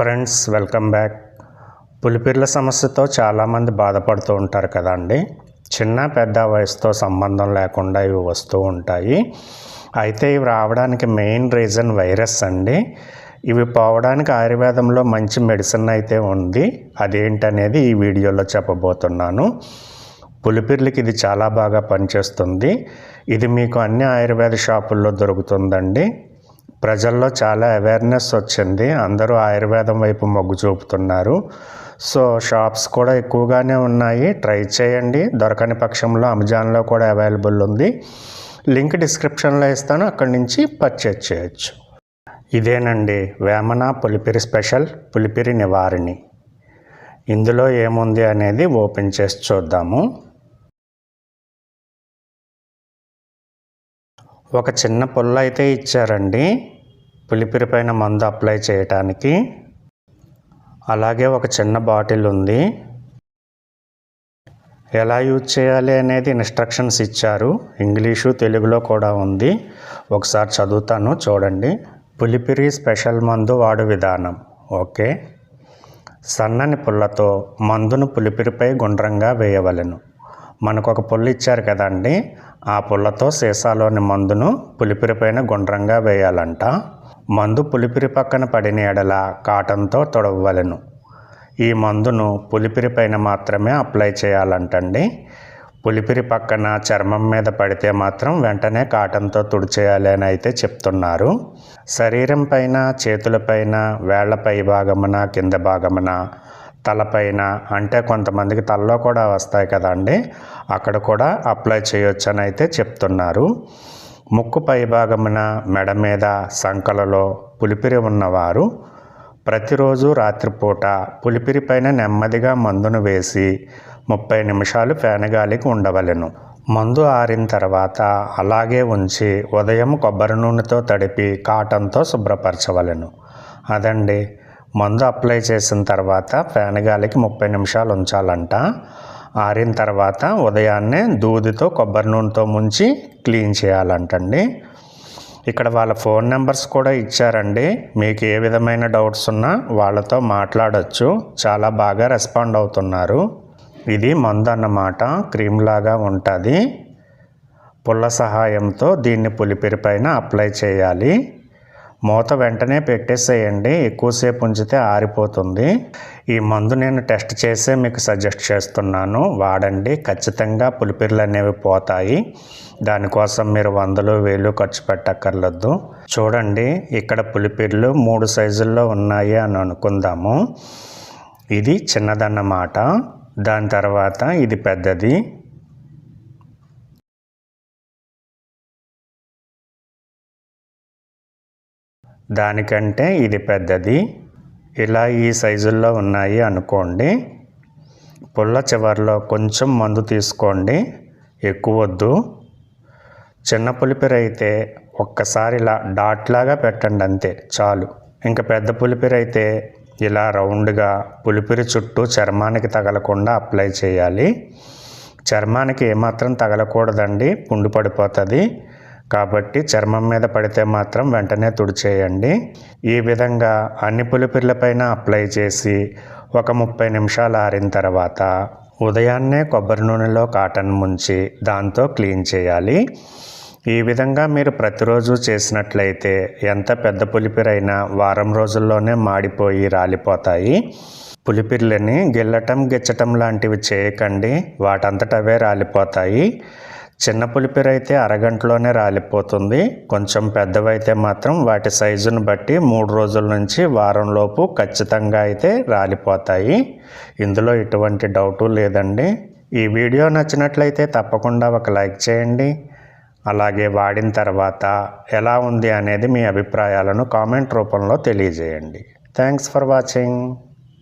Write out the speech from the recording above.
Friends welcome back. పులిపిర్ల సమస్యతో చాలామంది బాధపడుతూ ఉంటారు కదండి చిన్న పెద్ద వయసుతో సంబంధం లేకుండా ఇవి వస్తూ ఉంటాయి. అయితే ఇవి రావడానికి మెయిన్ రీజన్ వైరస్ అండి. ఇవి పోవడానికి ఆయుర్వేదంలో మంచి మెడిసిన్ అయితే ఉంది. అదేంటనేది ఈ వీడియోలో చెప్పబోతున్నాను. పులిపిర్లకి ఇది చాలా బాగా పనిచేస్తుంది. ఇది మీకు అన్ని ఆయుర్వేద షాపుల్లో దొరుకుతుందండి. ప్రజల్లో చాలా అవేర్నెస్ వచ్చింది. అందరూ ఆయుర్వేదం వైపు మొగ్గు చూపుతున్నారు. సో షాప్స్ కూడా ఎక్కువగానే ఉన్నాయి. ట్రై చేయండి. దొరకని పక్షంలో అమెజాన్లో కూడా అవైలబుల్ ఉంది. లింక్ డిస్క్రిప్షన్లో ఇస్తాను. అక్కడి నుంచి పర్చేజ్ చేయొచ్చు. ఇదేనండి. వేమన పులిపిరి స్పెషల్ పులిపిరి నివారిణి. ఇందులో ఏముంది అనేది ఓపెన్ చేసి చూద్దాము. ఒక చిన్న పుల్ల అయితే ఇచ్చారండి. పులిపిరి పైన మందు అప్లై చేయటానికి. అలాగే ఒక చిన్న బాటిల్ ఉంది. ఎలా యూజ్ చేయాలి అనేది ఇన్స్ట్రక్షన్స్ ఇచ్చారు. ఇంగ్లీషు తెలుగులో కూడా ఉంది. ఒకసారి చదువుతాను చూడండి. పులిపిరి స్పెషల్ మందు వాడు విధానం. ఓకే. సన్నని పుల్లతో మందును పులిపిరిపై గుండ్రంగా వేయవలెను. మనకు ఒక పుల్ల ఇచ్చారు కదండి. ఆ పుల్లతో సీసాలోని మందును పులిపిరి పైన గుండ్రంగా వేయాలంట. మందు పులిపిరి పక్కన పడిన ఎడల కాటన్తో తొడవ్వలను. ఈ మందును పులిపిరి పైన మాత్రమే అప్లై చేయాలంటండి. పులిపిరి పక్కన చర్మం మీద పడితే మాత్రం వెంటనే కాటన్తో తుడిచేయాలి అని అయితే చెప్తున్నారు. శరీరం పైన చేతులపైన వేళ్ళ పై భాగమున కింద భాగమున తలపైన అంటే కొంతమందికి తలలో కూడా వస్తాయి కదండి. అక్కడ కూడా అప్లై చేయొచ్చు అని అయితే చెప్తున్నారు. ముక్కు పై భాగమున మెడ మీద సంకలలో పులిపిరి ఉన్నవారు ప్రతిరోజు రాత్రిపూట పులిపిరి పైన నెమ్మదిగా మందును వేసి ముప్పై నిమిషాలు ఫేనగాలికి ఉండవలెను. మందు ఆరిన తర్వాత అలాగే ఉంచి ఉదయం కొబ్బరి నూనెతో తడిపి కాటన్తో శుభ్రపరచవలెను. అదండి మందు అప్లై చేసిన తర్వాత గాలికి ముప్పై నిమిషాలు ఉంచాలంట. ఆరిన తర్వాత ఉదయాన్నే దూదితో కొబ్బరి నూనెతో ముంచి క్లీన్ చేయాలంటండి. ఇక్కడ వాళ్ళ ఫోన్ నెంబర్స్ కూడా ఇచ్చారండి. మీకు ఏ విధమైన డౌట్స్ ఉన్నా వాళ్ళతో మాట్లాడచ్చు. చాలా బాగా రెస్పాండ్ అవుతున్నారు. ఇది మందు అన్నమాట. క్రీమ్ లాగా ఉంటుంది. పుల్ల సహాయంతో దీన్ని పులిపిరి పైన అప్లై చేయాలి. మూత వెంటనే పెట్టేసేయండి. ఎక్కువసేపు ఉంచితే ఆరిపోతుంది. ఈ మందు నేను టెస్ట్ చేసే మీకు సజెస్ట్ చేస్తున్నాను. వాడండి. ఖచ్చితంగా పులిపిర్లు అనేవి పోతాయి. దానికోసం మీరు వందలు వేలు ఖర్చు పెట్టక్కర్లేదు. చూడండి. ఇక్కడ పులిపిర్లు మూడు సైజుల్లో ఉన్నాయి అని అనుకుందాము. ఇది చిన్నదన్నమాట. దాని తర్వాత ఇది పెద్దది. దానికంటే ఇది పెద్దది. ఇలా ఈ సైజుల్లో ఉన్నాయి అనుకోండి. పుల్ల చివరిలో కొంచెం మందు తీసుకోండి. ఎక్కువ వద్దు. చిన్న పులిపిరి అయితే ఒక్కసారి ఇలా డాట్ లాగా పెట్టండి అంతే చాలు. ఇంకా పెద్ద పులిపిరి అయితే ఇలా రౌండ్గా పులిపిరి చుట్టూ చర్మానికి తగలకుండా అప్లై చేయాలి. చర్మానికి ఏమాత్రం తగలకూడదండి పుండు పడిపోతుంది. కాబట్టి చర్మం మీద పడితే మాత్రం వెంటనే తుడిచేయండి. ఈ విధంగా అన్ని పులిపిర్లపైన అప్లై చేసి ఒక ముప్పై నిమిషాలు ఆరిన తర్వాత ఉదయాన్నే కొబ్బరి నూనెలో కాటన్ ముంచి దాంతో క్లీన్ చేయాలి. ఈ విధంగా మీరు ప్రతిరోజు చేసినట్లయితే ఎంత పెద్ద పులిపిరైనా వారం రోజుల్లోనే మాడిపోయి రాలిపోతాయి. పులిపిర్లని గిల్లటం గిచ్చటం లాంటివి చేయకండి. వాటంతటవే రాలిపోతాయి. చిన్న పులిపిరైతే అరగంటలోనే రాలిపోతుంది. కొంచెం పెద్దవైతే మాత్రం వాటి సైజును బట్టి మూడు రోజుల నుంచి వారంలోపు ఖచ్చితంగా అయితే రాలిపోతాయి. ఇందులో ఎటువంటి డౌటు లేదండి. ఈ వీడియో నచ్చినట్లయితే తప్పకుండా ఒక లైక్ చేయండి. అలాగే వాడిన తర్వాత ఎలా ఉంది అనేది మీ అభిప్రాయాలను కామెంట్ రూపంలో తెలియజేయండి. Thanks for watching.